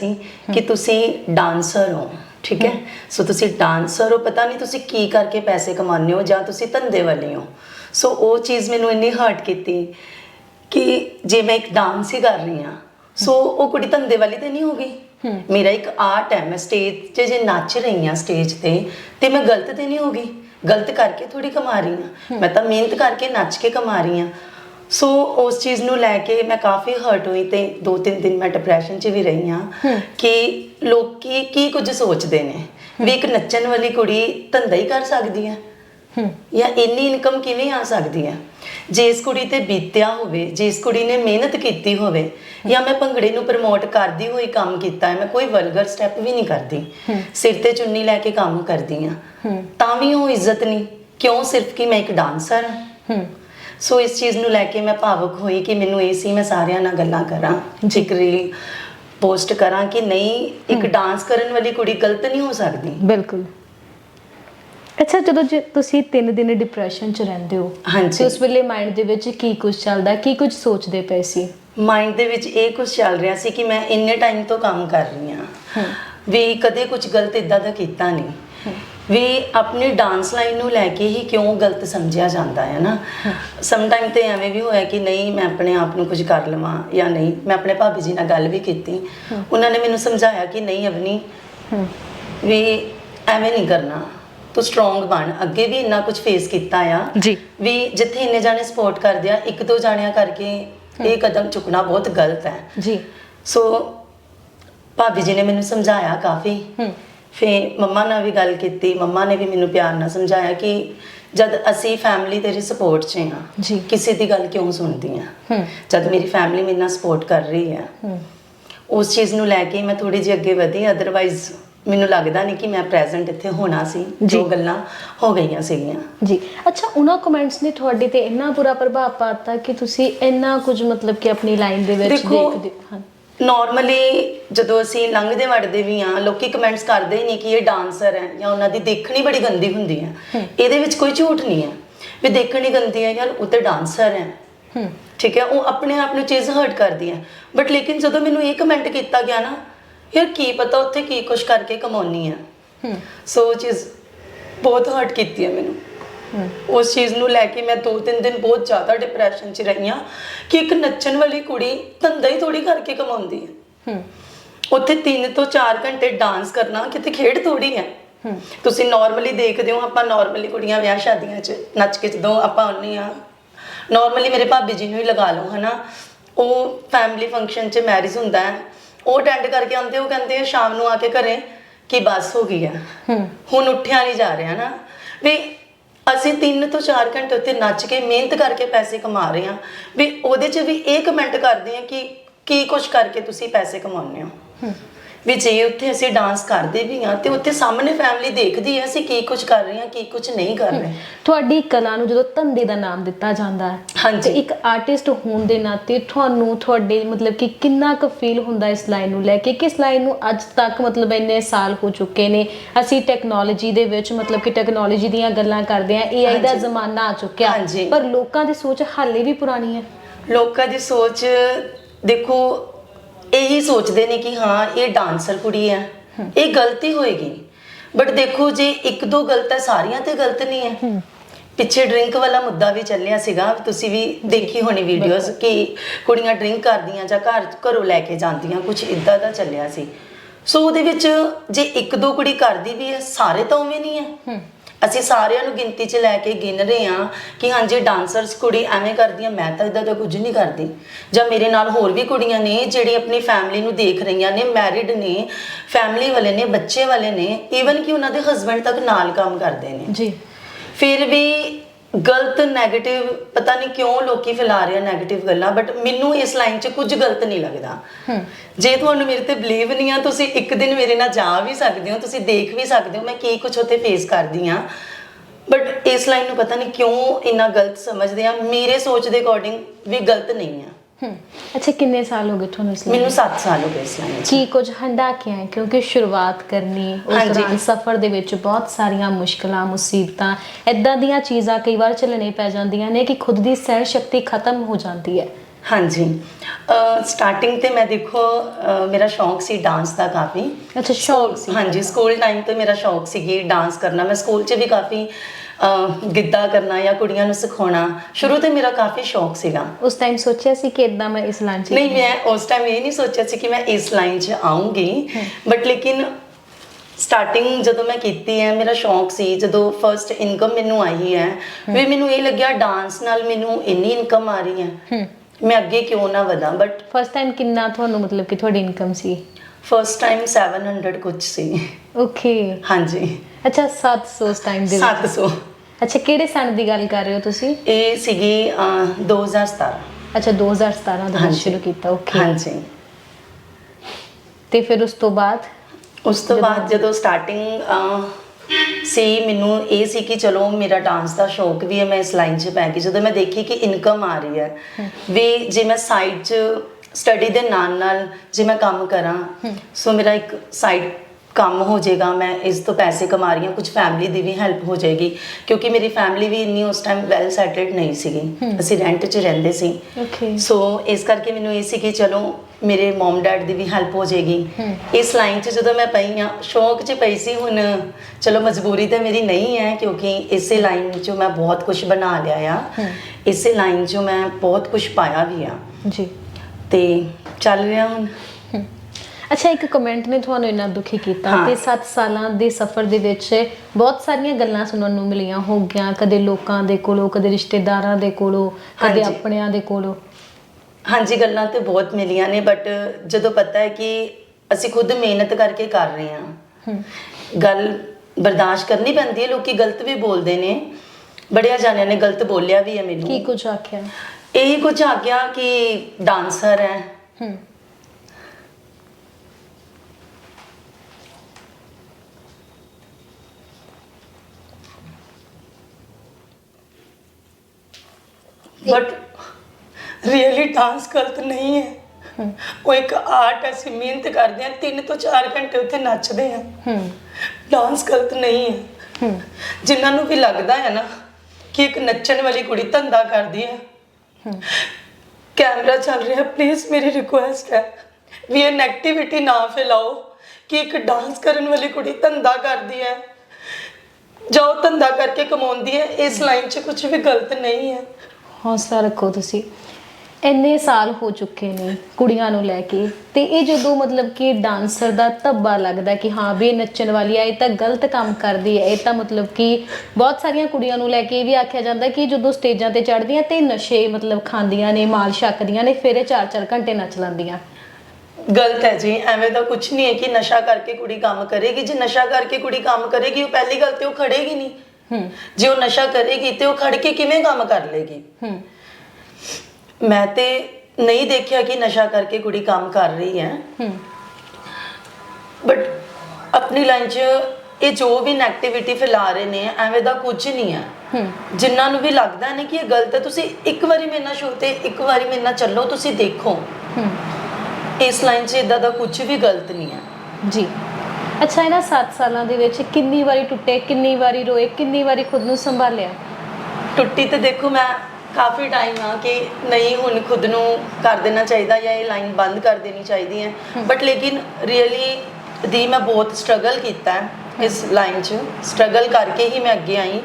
ਸੀ ਕਿ ਤੁਸੀਂ ਡਾਂਸਰ ਹੋ ਠੀਕ ਹੈ? ਸੋ ਤੁਸੀਂ ਡਾਂਸਰ ਹੋ ਪਤਾ ਨਹੀਂ ਤੁਸੀਂ ਕੀ ਕਰਕੇ ਪੈਸੇ ਕਮਾਉਂਦੇ ਹੋ ਜਾਂ ਤੁਸੀਂ ਧੰਦੇ ਵਾਲੇ ਹੋ। ਸੋ ਉਹ ਚੀਜ਼ ਮੈਨੂੰ ਇੰਨੀ ਹਰਟ ਕੀਤੀ ਕਿ ਜੇ ਮੈਂ ਇੱਕ ਡਾਂਸ ਹੀ ਕਰ ਰਹੀ ਹਾਂ ਸੋ ਉਹ ਕੁੜੀ ਧੰਦੇ ਵਾਲੀ ਤੇ ਨਹੀਂ ਹੋ ਗਈ। ਮੇਰਾ ਇੱਕ ਆਰਟ ਹੈ ਮੈਂ ਸਟੇਜ 'ਤੇ ਜੇ ਨੱਚ ਰਹੀ ਹਾਂ ਸਟੇਜ ਤੇ ਤੇ ਮੈਂ ਗਲਤ ਤੇ ਨਹੀਂ ਹੋ ਗਈ। ਗਲਤ ਕਰਕੇ ਥੋੜੀ ਕਮਾ ਰਹੀ ਹਾਂ। ਮੈਂ ਤਾਂ ਮਿਹਨਤ ਕਰਕੇ ਨੱਚ ਕੇ ਕਮਾ ਰਹੀ ਹਾਂ। ਸੋ ਉਸ ਚੀਜ਼ ਨੂੰ ਲੈ ਕੇ ਮੈਂ ਕਾਫੀ ਹਰਟ ਹੋਈ ਤੇ ਦੋ ਤਿੰਨ ਦਿਨ ਮੈਂ ਡਿਪਰੈਸ਼ਨ 'ਚ ਵੀ ਰਹੀ ਹਾਂ ਕਿ ਲੋਕੀ ਕੀ ਕੁਝ ਸੋਚਦੇ ਨੇ ਵੀ ਇੱਕ ਨੱਚਣ ਵਾਲੀ ਕੁੜੀ ਧੰਦਾ ਹੀ ਕਰ ਸਕਦੀ ਹੈ। ਜਾਂ ਇੰਨੀ ਇਨਕਮ ਕਿਵੇਂ ਆ ਸਕਦੀ ਹੈ? ਜੇ ਇਸ ਕੁੜੀ ਤੇ ਬੀਤਿਆ ਹੋਵੇ ਜੇ ਇਸ ਕੁੜੀ ਨੇ ਮਿਹਨਤ ਕੀਤੀ ਹੋਵੇ ਜਾਂ ਮੈਂ ਭੰਗੜੇ ਨੂੰ ਪ੍ਰਮੋਟ ਕਰਦੀ ਹੋਈ ਕੰਮ ਕੀਤਾ ਹੈ ਮੈਂ ਕੋਈ ਵਲਗਰ ਸਟੈਪ ਵੀ ਨਹੀਂ ਕਰਦੀ। ਸਿਰ ਤੇ ਚੁੰਨੀ ਲੈ ਕੇ ਕੰਮ ਕਰਦੀ ਆ ਤਾਂ ਵੀ ਉਹ ਇੱਜ਼ਤ ਨਹੀਂ। ਕਿਉਂ? ਸਿਰਫ ਕਿ ਮੈਂ ਇੱਕ ਡਾਂਸਰ ਹਾਂ। ਸੋ ਇਸ ਚੀਜ਼ ਨੂੰ ਲੈ ਕੇ ਮੈਂ ਭਾਵੁਕ ਹੋਈ ਕਿ ਮੈਨੂੰ ਇਹ ਸੀ ਮੈਂ ਸਾਰਿਆਂ ਨਾਲ ਗੱਲਾਂ ਕਰਾਂ ਇੱਕ ਰੀਲ ਪੋਸਟ ਕਰਾਂ ਕਿ ਨਹੀਂ ਇੱਕ ਡਾਂਸ ਕਰਨ ਵਾਲੀ ਕੁੜੀ ਗਲਤ ਨਹੀਂ ਹੋ ਸਕਦੀ। ਬਿਲਕੁਲ। ਅੱਛਾ ਜਦੋਂ ਜੇ ਤੁਸੀਂ 3 ਦਿਨ ਡਿਪਰੈਸ਼ਨ ਚ ਰਹਿੰਦੇ ਹੋ ਹਾਂਜੀ। ਉਸ ਵੇਲੇ ਮਾਈਂਡ ਦੇ ਵਿੱਚ ਕੀ ਕੁਝ ਚੱਲਦਾ ਕੀ ਕੁਝ ਸੋਚਦੇ ਪਏ ਸੀ? ਮਾਈਂਡ ਦੇ ਵਿੱਚ ਇਹ ਕੁਝ ਚੱਲ ਰਿਹਾ ਸੀ ਕਿ ਮੈਂ ਇੰਨੇ ਟਾਈਮ ਤੋਂ ਕੰਮ ਕਰ ਰਹੀ ਹਾਂ। ਵੀ ਕਦੇ ਕੁਝ ਗਲਤ ਇਦਾਂ ਦਾ ਕੀਤਾ ਨਹੀਂ। ਵੀ ਆਪਣੀ ਡਾਂਸ ਲਾਈਨ ਨੂੰ ਲੈ ਕੇ ਹੀ ਕਿਉਂ ਗਲਤ ਸਮਝਿਆ ਜਾਂਦਾ ਹੈ ਨਾ? ਸਮ ਟਾਈਮ ਤੇ ਐਵੇਂ ਵੀ ਹੋਇਆ ਕਿ ਨਹੀਂ ਮੈਂ ਆਪਣੇ ਆਪ ਨੂੰ ਕੁਝ ਕਰ ਲਵਾਂ ਜਾਂ ਨਹੀਂ ਮੈਂ ਆਪਣੇ ਭਾਬੀ ਜੀ ਨਾਲ ਗੱਲ ਵੀ ਕੀਤੀ। ਉਹਨਾਂ ਨੇ ਮੈਨੂੰ ਸਮਝਾਇਆ ਕਿ ਨਹੀਂ ਅਵਨੀ ਵੀ ਐਵੇਂ ਨਹੀਂ ਕਰਨਾ। ਤੂੰ ਸਟਰੋਂਗ ਬਣ। ਅੱਗੇ ਵੀ ਇੰਨਾ ਕੁਝ ਫੇਸ ਕੀਤਾ ਆ ਜੀ। ਵੀ ਜਿੱਥੇ ਇੰਨੇ ਜਾਣੇ ਸਪੋਰਟ ਕਰਦੇ ਆ ਇੱਕ ਦੋ ਜਾਣਿਆਂ ਕਰਕੇ ਇਹ ਕਦਮ ਚੁੱਕਣਾ ਬਹੁਤ ਗਲਤ ਹੈ। ਜੀ। ਸੋ ਭਾਬੀ ਜੀ ਨੇ ਮੈਨੂੰ ਸਮਝਾਇਆ ਕਾਫੀ। ਹੂੰ। ਫੇ ਮੰਮਾ ਨਾਲ ਵੀ ਗੱਲ ਕੀਤੀ ਮੰਮਾ ਨੇ ਵੀ ਮੈਨੂੰ ਪਿਆਰ ਨਾਲ ਸਮਝਾਇਆ ਕਿ ਜਦ ਅਸੀਂ ਫੈਮਿਲੀ ਤੇਰੀ ਸਪੋਰਟ 'ਚ ਹਾਂ ਜੀ। ਕਿਸੇ ਦੀ ਗੱਲ ਕਿਉਂ ਸੁਣਦੀ ਆ? ਜਦ ਮੇਰੀ ਫੈਮਿਲੀ ਮੇਰੇ ਨਾਲ ਸਪੋਰਟ ਕਰ ਰਹੀ ਹੂੰ। ਉਸ ਚੀਜ਼ ਨੂੰ ਲੈ ਕੇ ਮੈਂ ਥੋੜੀ ਜਿਹੀ ਅੱਗੇ ਵਧੀ ਅਦਰਵਾਈਜ਼ ਮੈਨੂੰ ਲੱਗਦਾ ਨਹੀਂ ਕਿ ਮੈਂ ਪ੍ਰੈਜ਼ੈਂਟ ਇੱਥੇ ਹੋਣਾ ਸੀ ਜੋ। ਗੱਲਾਂ ਹੋ ਗਈਆਂ ਸੀਗੀਆਂ। ਜੀ। ਅੱਛਾ ਉਹਨਾਂ ਕਮੈਂਟਸ ਨੇ ਤੁਹਾਡੇ ਤੇ ਇੰਨਾ ਬੁਰਾ ਪ੍ਰਭਾਵ ਪਾਤਾ ਕਿ ਤੁਸੀਂ ਇੰਨਾ ਕੁਝ ਮਤਲਬ ਕਿ ਆਪਣੀ ਲਾਈਨ ਦੇ ਵਿੱਚ ਦੇਖੋ, ਦੇਖਦੇ ਹਾਂ। ਨਾਰਮਲੀ ਜਦੋਂ ਅਸੀਂ ਲੰਘਦੇ ਵੜਦੇ ਵੀ ਆ ਲੋਕੀ ਕਮੈਂਟਸ ਕਰਦੇ ਹੀ ਨਹੀਂ ਕਿ ਇਹ ਡਾਂਸਰ ਹੈ ਜਾਂ ਉਹਨਾਂ ਦੀ ਦੇਖਣੀ ਬੜੀ ਗੰਦੀ ਹੁੰਦੀ ਹੈ। ਇਹਦੇ ਵਿੱਚ ਕੋਈ ਝੂਠ ਨਹੀਂ ਹੈ। ਵੀ ਦੇਖਣੀ ਗੰਦੀ ਹੈ ਯਾਰ ਉਹ ਤੇ ਡਾਂਸਰ ਹੈ। ਠੀਕ ਹੈ ਉਹ ਆਪਣੇ ਆਪ ਨੂੰ ਚੀਜ਼ ਹਰਟ ਕਰਦੀ ਹੈ। ਬਟ ਲੇਕਿਨ ਜਦੋਂ ਮੈਨੂੰ ਇਹ ਕਮੈਂਟ ਕੀਤਾ ਗਿਆ ਨਾ ਯਾਰ ਕੀ ਪਤਾ ਉੱਥੇ ਕੀ ਕੁਛ ਕਰਕੇ ਕਮਾਉਣੀ ਹੈ। ਸੋ ਚੀਜ਼ ਬਹੁਤ ਹਰਟ ਕੀਤੀ ਹੈ ਮੈਨੂੰ। ਉਸ ਚੀਜ਼ ਨੂੰ ਲੈ ਕੇ ਮੈਂ ਦੋ ਤਿੰਨ ਦਿਨ ਬਹੁਤ ਜ਼ਿਆਦਾ ਡਿਪਰੈਸ਼ਨ 'ਚ ਰਹੀ ਹਾਂ ਕਿ ਇੱਕ ਨੱਚਣ ਵਾਲੀ ਕੁੜੀ ਧੰਦਾ ਹੀ ਥੋੜੀ ਕਰਕੇ ਕਮਾਉਂਦੀ ਹੈ। ਹੂੰ ਉੱਥੇ 3 ਤੋਂ 4 ਘੰਟੇ ਡਾਂਸ ਕਰਨਾ ਕਿਤੇ ਖੇਡ ਥੋੜੀ ਹੈ। ਹੂੰ ਤੁਸੀਂ ਨਾਰਮਲੀ ਦੇਖਦੇ ਹੋ ਆਪਾਂ ਨਾਰਮਲੀ ਕੁੜੀਆਂ ਵਿਆਹ ਸ਼ਾਦੀਆਂ 'ਚ ਨੱਚ ਕੇ ਜਦੋਂ ਆਪਾਂ ਆਉਂਦੇ ਆ ਨਾਰਮਲੀ ਮੇਰੇ ਭਾਬੀ ਜੀ ਨੂੰ ਹੀ ਲਗਾ ਲਓ ਹਨਾ। ਉਹ ਫੈਮਿਲੀ ਫੰਕਸ਼ਨ 'ਚ ਮੈਰਿਜ ਹੁੰਦਾ ਹੈ। ਉਹ ਅਟੈਂਡ ਕਰਕੇ ਆਉਂਦੇ ਉਹ ਕਹਿੰਦੇ ਆ ਸ਼ਾਮ ਨੂੰ ਆ ਕੇ ਘਰੇ ਕਿ ਬਸ ਹੋ ਗਈ ਆ ਹੂੰ ਹੁਣ ਉੱਠਿਆ ਨਹੀਂ ਜਾ ਰਿਹਾ ਨਾ। ਵੀ ਅਸੀਂ 3 ਤੋਂ 4 ਘੰਟੇ ਉੱਤੇ ਨੱਚ ਕੇ, ਮਿਹਨਤ ਕਰਕੇ ਪੈਸੇ ਕਮਾ ਰਹੇ ਹਾਂ। ਵੀ ਉਹਦੇ 'ਚ ਵੀ ਇਹ ਕਮੈਂਟ ਕਰਦੇ ਆ ਕਿ ਕੀ ਕੁਛ ਕਰਕੇ ਤੁਸੀਂ ਪੈਸੇ ਕਮਾਉਂਦੇ ਹੋ। ਵੀ ਜੇ ਉੱਥੇ ਅਸੀਂ ਡਾਂਸ ਕਰਦੇ ਵੀ ਹਾਂ ਤੇ ਉੱਥੇ ਸਾਹਮਣੇ ਫੈਮਿਲੀ ਦੇਖਦੀ ਹੈ ਅਸੀਂ ਕੀ ਕੁਝ ਕਰ ਰਹੇ ਹਾਂ ਕੀ ਕੁਝ ਨਹੀਂ ਕਰ ਰਹੇ ਤੁਹਾਡੀ ਕਲਾ ਨੂੰ ਜਦੋਂ ਧੰਦੇ ਦਾ ਨਾਮ ਦਿੱਤਾ ਜਾਂਦਾ ਹੈ। ਤੇ ਇੱਕ ਆਰਟਿਸਟ ਹੋਣ ਦੇ ਨਾਤੇ ਤੁਹਾਨੂੰ ਤੁਹਾਡੇ ਮਤਲਬ ਕਿ ਕਿੰਨਾ ਕੁ ਫੀਲ ਹੁੰਦਾ ਇਸ ਲਾਈਨ ਨੂੰ ਲੈ ਕੇ ਕਿਸ ਲਾਈਨ ਨੂੰ ਅੱਜ ਤੱਕ ਮਤਲਬ ਇੰਨੇ ਸਾਲ ਹੋ ਚੁੱਕੇ ਨੇ ਅਸੀਂ ਟੈਕਨੋਲੋਜੀ ਦੇ ਵਿੱਚ ਮਤਲਬ ਕਿ ਟੈਕਨੋਲੋਜੀ ਦੀਆਂ ਗੱਲਾਂ ਕਰਦੇ ਆ AI ਦਾ। ਜ਼ਮਾਨਾ ਆ ਚੁੱਕਿਆ। ਪਰ ਲੋਕਾਂ ਦੀ ਸੋਚ ਹਾਲੇ ਵੀ ਪੁਰਾਣੀ ਹੈ ਲੋਕਾਂ ਦੀ ਸੋਚ ਦੇਖੋ ਇਹੀ ਸੋਚਦੇ ਨੇ ਕਿ ਹਾਂ ਇਹ ਡਾਂਸਰ ਕੁੜੀ ਹੈ। ਇਹ ਗਲਤੀ ਹੋਏਗੀ। ਬਟ ਦੇਖੋ ਜੇ ਇੱਕ ਦੋ ਗਲਤ ਹੈ ਸਾਰੀਆਂ ਤੇ ਗਲਤ ਨਹੀਂ ਹੈ। ਪਿੱਛੇ ਡਰਿੰਕ ਵਾਲਾ ਮੁੱਦਾ ਵੀ ਚੱਲਿਆ ਸੀਗਾ। ਤੁਸੀਂ ਵੀ ਦੇਖੀ ਹੋਣੀ ਵੀਡੀਓਜ਼ ਕਿ ਕੁੜੀਆਂ ਡਰਿੰਕ ਕਰਦੀਆਂ ਜਾਂ ਘਰ ਘਰੋਂ ਲੈ ਕੇ ਜਾਂਦੀਆਂ ਕੁਝ ਇਦਾਂ ਦਾ ਚੱਲਿਆ ਸੀ। ਸੋ ਉਹਦੇ ਵਿੱਚ ਜੇ ਇੱਕ ਦੋ ਕੁੜੀ ਕਰਦੀ ਵੀ ਹੈ ਸਾਰੇ ਤਾਂ ਉਵੇਂ ਨਹੀਂ ਹੈ। ਹੂੰ। ਅਸੀਂ ਸਾਰਿਆਂ ਨੂੰ ਗਿਣਤੀ 'ਚ ਲੈ ਕੇ ਗਿਣ ਰਹੇ ਹਾਂ ਕਿ ਹਾਂਜੀ ਡਾਂਸਰਸ ਕੁੜੀ ਐਵੇਂ ਕਰਦੀਆਂ ਮੈਂ ਤਾਂ ਇਦਾਂ ਦਾ ਕੁਝ ਨਹੀਂ ਕਰਦੀ। ਜਾਂ ਮੇਰੇ ਨਾਲ ਹੋਰ ਵੀ ਕੁੜੀਆਂ ਨੇ ਜਿਹੜੀ ਆਪਣੀ ਫੈਮਿਲੀ ਨੂੰ ਦੇਖ ਰਹੀਆਂ ਨੇ ਮੈਰਿਡ ਨੇ ਫੈਮਿਲੀ ਵਾਲੇ ਨੇ ਬੱਚੇ ਵਾਲੇ ਨੇ ਈਵਨ ਕਿ ਉਹਨਾਂ ਦੇ ਹਸਬੰਡ ਤੱਕ ਨਾਲ ਕੰਮ ਕਰਦੇ ਨੇ। ਜੀ। ਫਿਰ ਵੀ ਗਲਤ 네ਗੇਟਿਵ ਪਤਾ ਨਹੀਂ ਕਿਉਂ ਲੋਕੀ ਫੈਲਾ ਰਹੇ ਆ 네ਗੇਟਿਵ ਗੱਲਾਂ ਬਟ ਮੈਨੂੰ ਇਸ ਲਾਈਨ 'ਚ ਕੁਝ ਗਲਤ ਨਹੀਂ ਲੱਗਦਾ। ਜੇ ਤੁਹਾਨੂੰ ਮੇਰੇ ਤੇ ਬਲੀਵ ਨਹੀਂ ਆ ਤੁਸੀਂ ਇੱਕ ਦਿਨ ਮੇਰੇ ਨਾਲ ਜਾ ਵੀ ਸਕਦੇ ਹੋ ਤੁਸੀਂ ਦੇਖ ਵੀ ਸਕਦੇ ਹੋ ਮੈਂ ਕੀ ਕੁਝ ਉੱਥੇ ਫੇਸ ਕਰਦੀ ਆ। ਬਟ ਇਸ ਲਾਈਨ ਨੂੰ ਪਤਾ ਨਹੀਂ ਕਿਉਂ ਇੰਨਾ ਗਲਤ ਸਮਝਦੇ ਆ ਮੇਰੇ ਸੋਚ ਦੇ ਅਕੋਰਡਿੰਗ ਵੀ ਗਲਤ ਨਹੀਂ ਆ। ਹੂੰ। ਅੱਛਾ ਕਿੰਨੇ ਸਾਲ ਹੋ ਗਏ ਤੁਹਾਨੂੰ ਇਸ ਮੈਨੂੰ 7 ਸਾਲ ਹੋ ਗਏ ਇਸ ਲਾਈਨ 'ਚ ਕੀ ਕੁਝ ਹੰਡਾ ਕੇ ਆਏ? ਕਿਉਂਕਿ ਸ਼ੁਰੂਆਤ ਕਰਨੀ ਉਸ ਹਾਂਜੀ। ਦੌਰਾਨ ਸਫ਼ਰ ਦੇ ਵਿੱਚ ਬਹੁਤ ਸਾਰੀਆਂ ਮੁਸ਼ਕਲਾਂ ਮੁਸੀਬਤਾਂ ਐਦਾਂ ਦੀਆਂ ਚੀਜ਼ਾਂ ਕਈ ਵਾਰ ਝੱਲਣੇ ਪੈ ਜਾਂਦੀਆਂ ਨੇ ਕਿ ਖੁਦ ਦੀ ਸਹਿਣ ਸ਼ਕਤੀ ਖਤਮ ਹੋ ਜਾਂਦੀ ਹੈ। ਹਾਂਜੀ। ਸਟਾਰਟਿੰਗ ਤੇ ਮੈਂ ਦੇਖੋ ਅਹ, ਮੇਰਾ ਸ਼ੌਂਕ ਸੀ ਡਾਂਸ ਦਾ ਕਾਫੀ। ਅੱਛਾ ਸ਼ੌਕ ਸੀ। ਹਾਂਜੀ ਸਕੂਲ ਟਾਈਮ ਤੇ ਮੇਰਾ ਸ਼ੌਂਕ ਸੀ ਕਿ ਡਾਂਸ ਕਰਨਾ। ਮੈਂ ਸਕੂਲ 'ਚ ਵੀ ਕਾਫੀ ਗਿੱਧਾ ਕਰਨਾ ਜਾਂ ਕੁੜੀਆਂ ਨੂੰ ਸਿਖਾਉਣਾ। ਸ਼ੁਰੂ ਤੇ ਮੇਰਾ ਕਾਫੀ ਸ਼ੌਂਕ ਸੀਗਾ। ਉਸ ਟਾਈਮ ਸੋਚਿਆ ਸੀ ਕਿ ਇਦਾਂ ਮੈਂ ਇਸ ਲਾਈਨ 'ਚ ਨਹੀਂ ਮੈਂ ਉਸ ਟਾਈਮ ਇਹ ਨਹੀਂ ਸੋਚਿਆ ਸੀ ਕਿ ਮੈਂ ਇਸ ਲਾਈਨ 'ਚ ਆਉਂਗੀ ਬਟ ਲੇਕਿਨ ਸਟਾਰਟਿੰਗ ਜਦੋਂ ਮੈਂ ਕੀਤੀ ਹੈ ਮੇਰਾ ਸ਼ੌਂਕ ਸੀ ਜਦੋਂ ਫਰਸਟ ਇਨਕਮ ਮੈਨੂੰ ਆਈ ਹੈ ਵੀ ਮੈਨੂੰ ਇਹ ਲੱਗਿਆ ਡਾਂਸ ਨਾਲ ਮੈਨੂੰ ਇੰਨੀ ਇਨਕਮ ਆ ਰਹੀ ਹੈ। ਮੈਂ ਅੱਗੇ ਕਿਉਂ ਨਾ ਵਧਾਂ ਬਟ ਫਸਟ ਟਾਈਮ ਕਿੰਨਾ ਤੁਹਾਨੂੰ ਮਤਲਬ ਕਿ ਤੁਹਾਡੀ ਇਨਕਮ ਸੀ? ਫਰਸਟ ਟਾਈਮ 700 ਕੁਝ ਸੀ। ਓਕੇ ਹਾਂਜੀ। ਅੱਛਾ 700 ਉਸ ਟਾਈਮ ਦੇ ਵਿੱਚ। 700 ਅੱਛਾ ਕਿਹੜੇ ਸਾਲ ਦੀ ਗੱਲ ਕਰ ਰਹੇ ਹੋ ਤੁਸੀਂ? ਇਹ ਸੀਗੀ ਅਹ, 2017 ਅੱਛਾ 2017 ਦੇ ਵਿੱਚ ਹਾਂਜੀ। ਸ਼ੁਰੂ ਕੀਤਾ ਓਕੇ ਹਾਂਜੀ। ਤੇ ਫਿਰ ਉਸ ਤੋਂ ਬਾਅਦ? ਉਸ ਤੋਂ ਬਾਅਦ ਜਦੋਂ ਸਟਾਰਟਿੰਗ ਸੀ ਮੈਨੂੰ ਇਹ ਸੀ ਕਿ ਚਲੋ ਮੇਰਾ ਡਾਂਸ ਦਾ ਸ਼ੌਕ ਵੀ ਹੈ ਮੈਂ ਇਸ ਲਾਈਨ 'ਚ ਪੈ ਗਈ। ਜਦੋਂ ਮੈਂ ਦੇਖੀ ਕਿ ਇਨਕਮ ਆ ਰਹੀ ਹੈ ਵੀ ਜੇ ਮੈਂ ਸਾਈਡ 'ਚ ਸਟੱਡੀ ਦੇ ਨਾਲ ਨਾਲ ਜੇ ਮੈਂ ਕੰਮ ਕਰਾਂ ਸੋ ਮੇਰਾ ਇੱਕ ਸਾਈਡ ਕੰਮ ਹੋ ਜਾਏਗਾ ਮੈਂ ਇਸ ਤੋਂ ਪੈਸੇ ਕਮਾ ਰਹੀ ਹਾਂ ਕੁਝ ਫੈਮਿਲੀ ਦੀ ਵੀ ਹੈਲਪ ਹੋ ਜਾਏਗੀ ਕਿਉਂਕਿ ਮੇਰੀ ਫੈਮਿਲੀ ਵੀ ਇੰਨੀ ਉਸ ਟਾਈਮ ਵੈਲ ਸੈਟਲਡ ਨਹੀਂ ਸੀਗੀ। ਅਸੀਂ ਰੈਂਟ 'ਚ ਰਹਿੰਦੇ ਸੀ। ਓਕੇ ਸੋ ਇਸ ਕਰਕੇ ਮੈਨੂੰ ਇਹ ਸੀ ਕਿ ਚਲੋ ਮੇਰੇ ਮਮ ਡੈਡ ਦੀ ਵੀ ਹੈਲਪ ਹੋ ਜਾਏਗੀ। ਇਸ ਲਾਈਨ 'ਚ ਜਦੋਂ ਮੈਂ ਪਈ ਆ ਸ਼ੌਕ 'ਚ ਪਈ ਸੀ ਹੁਣ ਚਲੋ ਮਜਬੂਰੀ ਤਾਂ ਮੇਰੀ ਨਹੀਂ ਹੈ ਕਿਉਂਕਿ ਇਸੇ ਲਾਈਨ 'ਚੋਂ ਮੈਂ ਬਹੁਤ ਕੁਝ ਬਣਾ ਲਿਆ ਆ। ਇਸੇ ਲਾਈਨ 'ਚੋਂ ਮੈਂ ਬਹੁਤ ਕੁਝ ਪਾਇਆ ਵੀ ਆ। ਜੀ। ਤੇ ਚੱਲ ਰਿਹਾ ਹੁਣ। ਅੱਛਾ ਇੱਕ ਕਮੈਂਟ ਨੇ ਤੁਹਾਨੂੰ ਇੰਨਾ ਦੁਖੀ ਕੀਤਾ। ਤੇ 7 ਸਾਲਾਂ ਦੇ ਸਫ਼ਰ ਦੇ ਵਿੱਚ ਬਹੁਤ ਸਾਰੀਆਂ ਗੱਲਾਂ ਸੁਣਨ ਨੂੰ ਮਿਲੀਆਂ ਹੋਗੀਆਂ ਕਦੇ ਲੋਕਾਂ ਦੇ ਕੋਲੋਂ ਕਦੇ ਰਿਸ਼ਤੇਦਾਰਾਂ ਦੇ ਕੋਲੋਂ ਕਦੇ। ਆਪਣਿਆਂ ਦੇ ਕੋਲੋਂ। ਹਾਂਜੀ ਗੱਲਾਂ ਤੇ ਬਹੁਤ ਮਿਲੀਆਂ ਨੇ ਬਟ ਜਦੋਂ ਪਤਾ ਹੈ ਕਿ ਅਸੀਂ ਖੁਦ ਮਿਹਨਤ ਕਰਕੇ ਕਰ ਰਹੇ ਹਾਂ। ਗੱਲ ਬਰਦਾਸ਼ਤ ਕਰਨੀ ਪੈਂਦੀ ਹੈ ਲੋਕੀ ਗਲਤ ਵੀ ਬੋਲਦੇ ਨੇ। ਬੜਿਆ ਜਾਣਿਆਂ ਨੇ ਗਲਤ ਬੋਲਿਆ ਵੀ ਹੈ ਕੀ ਮੈਨੂੰ ਕੁਝ ਆਖਿਆ? ਇਹ ਕੁਝ ਆ ਗਿਆ ਕਿ ਡਾਂਸਰ ਹੈ। ਬਟ ਰੀਅਲੀ ਡਾਂਸ ਗਲਤ ਨਹੀਂ ਹੈ। ਉਹ ਇੱਕ ਆਰਟ ਹੈ ਅਸੀਂ ਮਿਹਨਤ ਕਰਦੇ ਹਾਂ 3 ਤੋਂ 4 ਘੰਟੇ ਉੱਥੇ ਨੱਚਦੇ ਹਾਂ। ਹਮ ਡਾਂਸ ਗਲਤ ਨਹੀਂ ਹੈ। ਹਮ ਜਿਨ੍ਹਾਂ ਨੂੰ ਵੀ ਲੱਗਦਾ ਹੈ ਨਾ ਕਿ ਇੱਕ ਨੱਚਣ ਵਾਲੀ ਕੁੜੀ ਧੰਦਾ ਕਰਦੀ ਹੈ। ਹਮ ਕੈਮਰਾ ਚੱਲ ਰਿਹਾ ਪਲੀਜ਼ ਮੇਰੀ ਰਿਕੁਐਸਟ ਹੈ ਵੀ ਇਹ ਨੈਗੇਟਿਵਿਟੀ ਨਾ ਫੈਲਾਓ ਕਿ ਇੱਕ ਡਾਂਸ ਕਰਨ ਵਾਲੀ ਕੁੜੀ ਧੰਦਾ ਕਰਦੀ ਹੈ। ਜੋ ਧੰਦਾ ਕਰਕੇ ਕਮਾਉਂਦੀ ਹੈ ਇਸ ਲਾਈਨ 'ਚ ਕੁਝ ਵੀ ਗਲਤ ਨਹੀਂ ਹੈ। ਹੌਸਲਾ ਰੱਖੋ ਤੁਸੀਂ। ਇੰਨੇ ਸਾਲ ਹੋ ਚੁੱਕੇ ਨੇ ਕੁੜੀਆਂ ਨੂੰ ਲੈ ਕੇ ਤੇ ਇਹ ਜਦੋਂ ਮਤਲਬ ਕਿ ਡਾਂਸਰ ਦਾ ਧੱਬਾ ਲੱਗਦਾ ਕਿ ਹਾਂ ਵੀ ਇਹ ਨੱਚਣ ਵਾਲੀ ਆ, ਇਹ ਤਾਂ ਗਲਤ ਕੰਮ ਕਰਦੀ ਹੈ ਇਹ ਤਾਂ ਮਤਲਬ ਕਿ ਬਹੁਤ ਸਾਰੀਆਂ ਕੁੜੀਆਂ ਨੂੰ ਲੈ ਕੇ ਇਹ ਵੀ ਆਖਿਆ ਜਾਂਦਾ ਕਿ ਜਦੋਂ ਸਟੇਜਾਂ ਤੇ ਚੜ੍ਹਦੀਆਂ ਤੇ ਨਸ਼ੇ ਮਤਲਬ ਖਾਂਦੀਆਂ ਨੇ, ਮਾਲ ਛੱਕਦੀਆਂ ਨੇ, ਫਿਰ ਇਹ 4-4 ਘੰਟੇ ਨੱਚ ਲੈਂਦੀਆਂ। ਗਲਤ ਹੈ ਜੀ, ਐਵੇਂ ਦਾ ਕੁਝ ਨਹੀਂ ਹੈ ਕਿ ਨਸ਼ਾ ਕਰਕੇ ਕੁੜੀ ਕੰਮ ਕਰੇਗੀ। ਜੇ ਨਸ਼ਾ ਕਰਕੇ ਕੁੜੀ ਕੰਮ ਕਰੇਗੀ, ਉਹ ਪਹਿਲੀ ਗੱਲ ਤੇ ਉਹ ਖੜੇਗੀ ਨਹੀਂ। ਹੂੰ। ਜੇ ਉਹ ਨਸ਼ਾ ਕਰੇਗੀ ਤੇ ਉਹ ਖੜ ਕੇ ਕਿਵੇਂ ਕੰਮ ਕਰ ਲੇਗੀ? ਹੂੰ। ਮੈਂ ਤੇ ਨਹੀਂ ਦੇਖਿਆ ਕਿ ਨਸ਼ਾ ਕਰਕੇ ਕੁੜੀ ਕੰਮ ਕਰ ਰਹੀ ਹੈ। ਹੂੰ। ਬਟ ਆਪਣੀ ਲਾਈਨ 'ਚ ਇਹ ਜੋ ਵੀ ਨੈਗੇਟਿਵਿਟੀ ਫੈਲਾ ਰਹੇ ਨੇ ਐਵੇਂ ਦਾ ਕੁਝ ਨਹੀਂ ਹੈ। ਹੂੰ। ਜਿਨ੍ਹਾਂ ਨੂੰ ਵੀ ਲੱਗਦਾ ਨੇ ਕਿ ਇਹ ਗਲਤ ਹੈ ਤੁਸੀਂ ਇੱਕ ਵਾਰੀ ਮੇਰੇ ਨਾਲ ਸ਼ੋਅ ਤੇ ਇੱਕ ਵਾਰੀ ਮੇਰੇ ਨਾਲ ਚੱਲੋ ਤੁਸੀਂ ਦੇਖੋ। ਹੂੰ। ਇਸ ਲਾਈਨ 'ਚ ਇਦਾਂ ਦਾ ਕੁਝ ਵੀ ਗਲਤ ਨਹੀਂ ਹੈ। ਜੀ। ਅੱਛਾ ਇਹਨਾਂ 7 ਸਾਲਾਂ ਦੇ ਵਿੱਚ ਕਿੰਨੀ ਵਾਰੀ ਟੁੱਟੇ ਕਿੰਨੀ ਵਾਰੀ ਰੋਏ ਕਿੰਨੀ ਵਾਰੀ ਖੁਦ ਨੂੰ ਸੰਭਾਲਿਆ? ਟੁੱਟੀ ਤੇ ਦੇਖੋ ਮੈਂ ਕਾਫੀ ਟਾਈਮ ਆ ਕਿ ਨਹੀਂ ਹੁਣ ਖੁਦ ਨੂੰ ਕਰ ਦੇਣਾ ਚਾਹੀਦਾ ਜਾਂ ਇਹ ਲਾਈਨ ਬੰਦ ਕਰ ਦੇਣੀ ਚਾਹੀਦੀ ਹੈ। ਬਟ ਲੇਕਿਨ ਰੀਅਲੀ ਦੀ ਮੈਂ ਬਹੁਤ ਸਟਰਗਲ ਕੀਤਾ ਹੈ ਇਸ ਲਾਈਨ 'ਚ। ਸਟਰਗਲ ਕਰਕੇ ਹੀ ਮੈਂ ਅੱਗੇ ਆਈ।